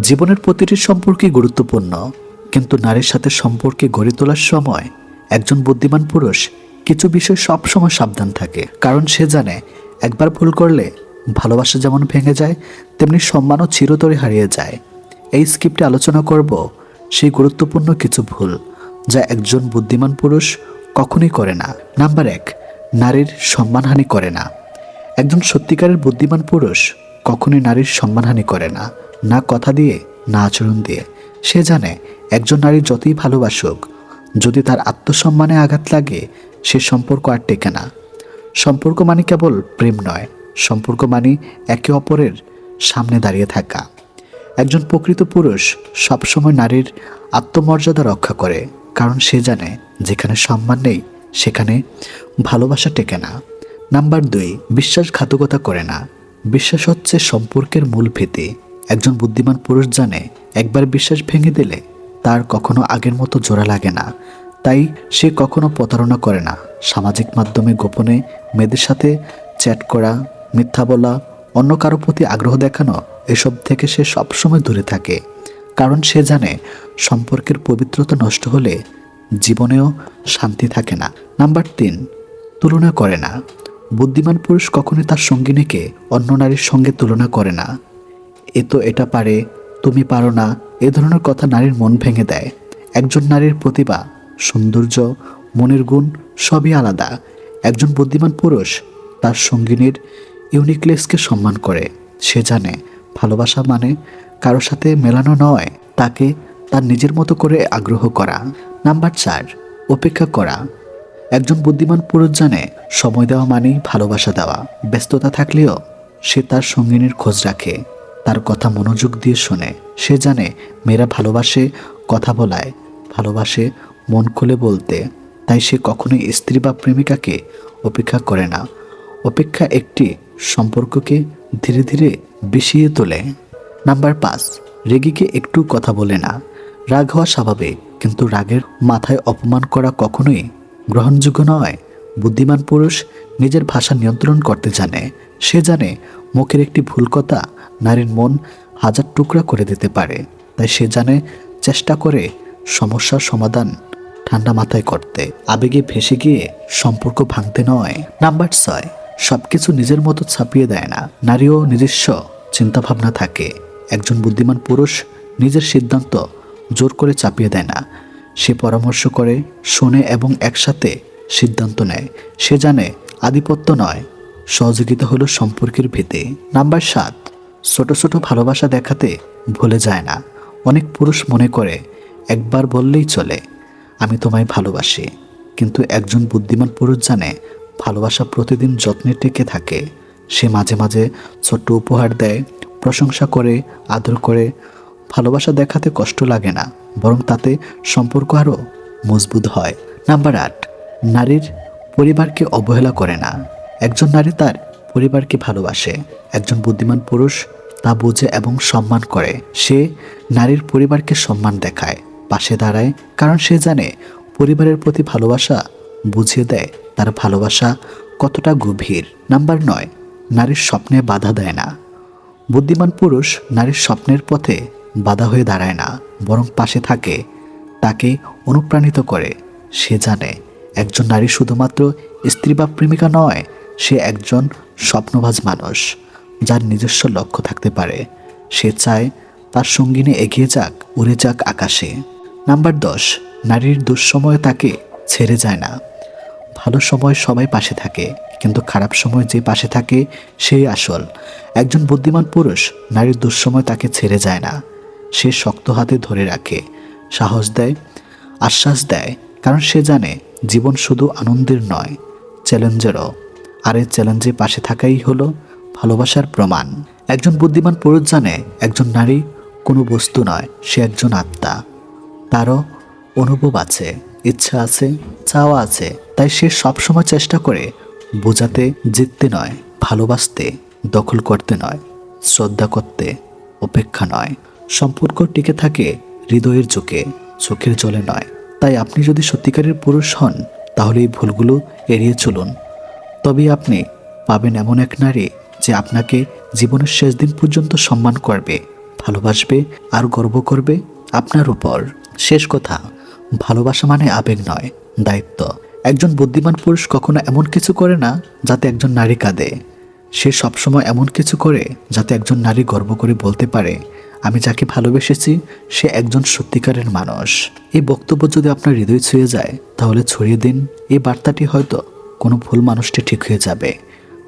জীবনের প্রতিটি সম্পর্কই গুরুত্বপূর্ণ, কিন্তু নারীর সাথে সম্পর্কে গড়ে তোলার সময় একজন বুদ্ধিমান পুরুষ কিছু বিষয় সবসময় সাবধান থাকে। কারণ সে জানে, একবার ভুল করলে ভালোবাসা যেমন ভেঙে যায়, তেমনি সম্মানও চিরতরে হারিয়ে যায়। এই স্ক্রিপ্টে আলোচনা করব সেই গুরুত্বপূর্ণ কিছু ভুল যা একজন বুদ্ধিমান পুরুষ কখনোই করে না। নাম্বার এক, নারীর সম্মানহানি করে না। একজন সত্যিকারের বুদ্ধিমান পুরুষ কখনোই নারীর সম্মানহানি করে না না কথা দিয়ে, না আচরণ দিয়ে। সে জানে, একজন নারী যতই ভালোবাসুক, যদি তার আত্মসম্মানে আঘাত লাগে, সে সম্পর্ক আর টেকে না। সম্পর্ক মানে কেবল প্রেম নয়, সম্পর্ক মানে একে অপরের সামনে দাঁড়িয়ে থাকা। একজন প্রকৃত পুরুষ সবসময় নারীর আত্মমর্যাদা রক্ষা করে, কারণ সে জানে, যেখানে সম্মান নেই, সেখানে ভালোবাসা টেকে না। নাম্বার দুই, বিশ্বাসঘাতকতা করে না। বিশ্বাস হচ্ছে সম্পর্কের মূল ভিত্তি একজন বুদ্ধিমান পুরুষ জানে, একবার বিশ্বাস ভেঙে দিলে তার কখনো আগের মতো জোড়া লাগে না। তাই সে কখনো প্রতারণা করে না। সামাজিক মাধ্যমে গোপনে মেয়েদের সাথে চ্যাট করা, মিথ্যা বলা, অন্য কারও প্রতি আগ্রহ দেখানো, এসব থেকে সে সবসময় দূরে থাকে। কারণ সে জানে সম্পর্কের পবিত্রতা নষ্ট হলে জীবনেও শান্তি থাকে না। নাম্বার তিন, তুলনা করে না। বুদ্ধিমান পুরুষ কখনোই তার সঙ্গিনীকে অন্য নারীর সঙ্গে তুলনা করে না। এ তো এটা পারে, তুমি পারো না, এ ধরনের কথা নারীর মন ভেঙে দেয়। একজন নারীর প্রতিভা, সৌন্দর্য, মনের গুণ সবই আলাদা। একজন বুদ্ধিমান পুরুষ তার সঙ্গিনীর ইউনিকনেসকে সম্মান করে। সে জানে, ভালোবাসা মানে কারও সাথে মেলানো নয়, তাকে তার নিজের মতো করে আগ্রহ করা। নাম্বার চার, অপেক্ষা করা। একজন বুদ্ধিমান পুরুষ জানে, সময় দেওয়া মানেই ভালোবাসা দেওয়া। ব্যস্ততা থাকলেও সে তার সঙ্গিনীর খোঁজ রাখে, তার কথা মনোযোগ দিয়ে শোনে। সে জানে, মেয়েরা ভালোবাসে, কথা বলায়, ভালোবাসে, মন খুলে বলতে। তাই সে কখনোই স্ত্রী বা প্রেমিকাকে অপেক্ষা করে না। অপেক্ষা একটি সম্পর্ককে ধীরে ধীরে বিষিয়ে তোলে। নাম্বার পাঁচ, রেগিকে একটু কথা বলে না। রাগ হওয়া স্বাভাবিক, কিন্তু রাগের মাথায় অপমান করা কখনোই গ্রহণযোগ্য নয়। বুদ্ধিমান পুরুষ নিজের ভাষা নিয়ন্ত্রণ করতে জানে। সে জানে মুখের একটি ভুল কথা নারীর মন হাজার টুকরা করে দিতে পারে। তাই সে জানে চেষ্টা করে সমস্যার সমাধান ঠান্ডা মাথায় করতে। আবেগে ভেসে গিয়ে সম্পর্ক ভাঙতে নয়। নাম্বার ছয়, সবকিছু নিজের মতো ছাপিয়ে দেয় না। নারীও নিজস্ব চিন্তাভাবনা থাকে। একজন বুদ্ধিমান পুরুষ নিজের সিদ্ধান্ত জোর করে চাপিয়ে দেয় না। সে পরামর্শ করে, শোনে এবং একসাথে সিদ্ধান্ত নেয়। সে জানে আধিপত্য নয়। সহযোগিতা হলো সম্পর্কের ভিত্তি নাম্বার সাত, ছোট ছোট ভালোবাসা দেখাতে ভুলে যায় না। অনেক পুরুষ মনে করে, একবার বললেই চলে, আমি তোমায় ভালোবাসি। কিন্তু একজন বুদ্ধিমান পুরুষ জানে, ভালোবাসা প্রতিদিন যত্নে টেকে থাকে। সে মাঝে মাঝে ছোট্ট উপহার দেয়, প্রশংসা করে, আদর করে ভালোবাসা দেখাতে কষ্ট লাগে না, বরং তাতে সম্পর্ক আরও মজবুত হয়। নাম্বার আট, নারীর পরিবারকে অবহেলা করে না। একজন নারী তার পরিবারকে ভালোবাসে, একজন বুদ্ধিমান পুরুষ তা বোঝে এবং সম্মান করে। সে নারীর পরিবারকে সম্মান দেখায়, পাশে দাঁড়ায়, কারণ সে জানে পরিবারের প্রতি ভালোবাসা বুঝিয়ে দেয়, তার ভালোবাসা কতটা গভীর। নাম্বার নয়, নারীর স্বপ্নে বাধা দেয় না। বুদ্ধিমান পুরুষ নারীর স্বপ্নের পথে বাধা হয়ে দাঁড়ায় না, বরং পাশে থাকে। তাকে অনুপ্রাণিত করে। সে জানে, একজন নারী শুধুমাত্র স্ত্রী বা প্রেমিকা নয়, সে একজন স্বপ্নবাজ মানুষ, যার নিজস্ব লক্ষ্য থাকতে পারে। সে চায় তার সঙ্গিনী এগিয়ে যাক, উড়ে যাক আকাশে। নাম্বার দশ, নারীর দুঃসময়ে তাকে ছেড়ে যায় না। ভালো সময় সবাই পাশে থাকে, কিন্তু খারাপ সময় যে পাশে থাকে, সেই আসল। একজন বুদ্ধিমান পুরুষ নারীর দুঃসময় তাকে ছেড়ে যায় না। সে শক্ত হাতে ধরে রাখে, সাহস দেয়, আশ্বাস দেয়, কারণ সে জানে জীবন শুধু আনন্দের নয়, চ্যালেঞ্জেরও। আর এই চ্যালেঞ্জে পাশে থাকাই হলো ভালোবাসার প্রমাণ। একজন বুদ্ধিমান পুরুষ জানে একজন নারী কোনো বস্তু নয়, সে একজন আত্মা। তারও অনুভব আছে, ইচ্ছা আছে, চাওয়া আছে, তাই সে সবসময় চেষ্টা করে বোঝাতে, জিততে নয়, ভালোবাসতে, দখল করতে নয়, শ্রদ্ধা করতে, অপেক্ষা নয়। সম্পর্ক টিকে থাকে হৃদয়ের চোখে, চোখের জলে নয়। তাই আপনি যদি সত্যিকারের পুরুষ হন, তাহলে এই ভুলগুলো এড়িয়ে চলুন। তবে আপনি পাবেন এমন এক নারী যে আপনাকে জীবনের শেষ দিন পর্যন্ত সম্মান করবে, ভালোবাসবে আর গর্ব করবে আপনার উপর। শেষ কথা, ভালোবাসা মানে আবেগ নয়, দায়িত্ব। একজন বুদ্ধিমান পুরুষ কখনো এমন কিছু করে না যাতে একজন নারী কাঁদে। সে সবসময় এমন কিছু করে যাতে একজন নারী গর্ব করে বলতে পারে আমি যাকে ভালোবেসেছি, সে একজন সত্যিকারের মানুষ। এই বক্তব্য যদি আপনার হৃদয় ছুঁয়ে যায়, তাহলে ছড়িয়ে দিন। এই বার্তাটি হয়তো কোনো ভুল মানুষটি ঠিক হয়ে যাবে।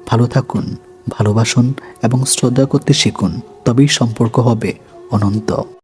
ভালো থাকুন, ভালোবাসুন এবং শ্রদ্ধা করতে শিখুন। তবেই সম্পর্ক হবে অনন্ত।